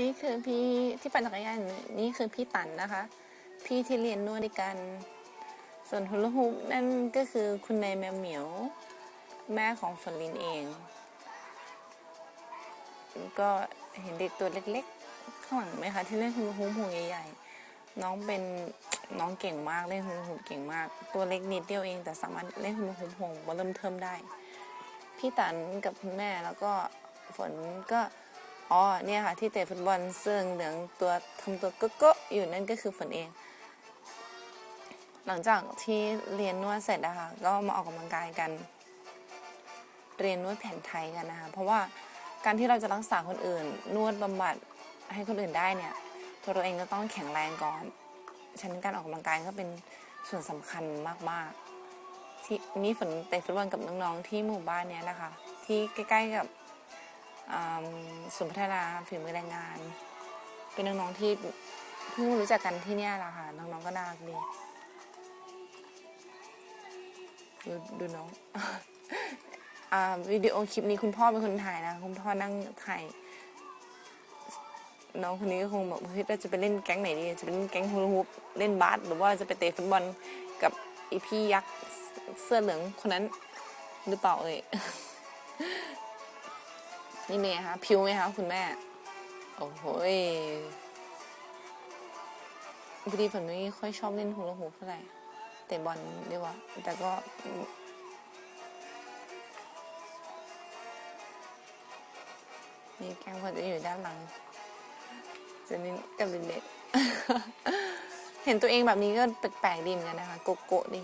นี่คือพี่ที่ปั่นจักรยานนี่คือพี่ตันนะคะ พี่ที่เรียนนวดด้วยกัน ส่วนฮุลฮูปนั่นก็คือคุณนายแมวเหมียว แม่ของฝนลินเอง ก็เห็นเด็กตัวเล็กๆข้างหลังไหมคะที่เล่นฮุลฮูปห่วงใหญ่ๆน้องเป็นน้องเก่งมากเล่นฮุลฮูปเก่งมาก ตัวเล็กนิดเดียวเอง แต่สามารถเล่นฮุลฮูปหงมาเริ่มเทิมได้ พี่ตันกับคุณแม่แล้วก็ฝนก็ อ๋อเนี่ยค่ะที่เตะฟุตบอลเสื้อเหลืองตัวทำตัวก็ก็อยู่นั่นก็คือฝนเอง หลังจากที่เรียนนวดเสร็จนะคะก็มาออกกำลังกายกัน เรียนนวดแผนไทยกันนะคะเพราะว่าการที่เราจะรักษาคนอื่น นวดบำบัดให้คนอื่นได้เนี่ยตัวเราเองก็ต้องแข็งแรงก่อนฉะนั้นการออกกำลังกายก็เป็นส่วนสำคัญมากๆ ที่นี่ฝนเตะฟุตบอลกับน้องๆที่หมู่บ้านเนี้ยนะคะ ที่ใกล้ๆกับ ศูนย์พัฒนาฝีมือแรงงาน เป็นน้องๆที่เพิ่งรู้จักกันที่เนี่ยแหละค่ะ น้องๆก็น่ารักดีดูดูน้องอวิดีโอคลิปนี้คุณพ่อเป็นคนถ่ายนะ คุณพ่อนั่งถ่ายน้องคนนี้ก็คงแบบเฮ้ยเราจะไปเล่นแก๊งไหนดี จะไปเล่นแก๊งฮูลาฮูปเล่นบาสหรือว่าจะไปเตะฟุตบอลกับอีพี่ยักษ์เสื้อเหลืองคนนั้นหรือเปล่าเอ่ย นี่เป็นไงคะผิวไหมคะคุณแม่ โอ้โหพอดีฝนไม่ค่อยชอบเล่นฮูลาฮูปเท่าไหร่เตะบอลดีกว่า แต่ก็นี่แกงพอจะอยู่ด้านหลังจนนี่กับเด็กๆเห็นตัวเองแบบนี้ก็แปลกๆดีเหมือนกันนะคะ โกโก้ดิ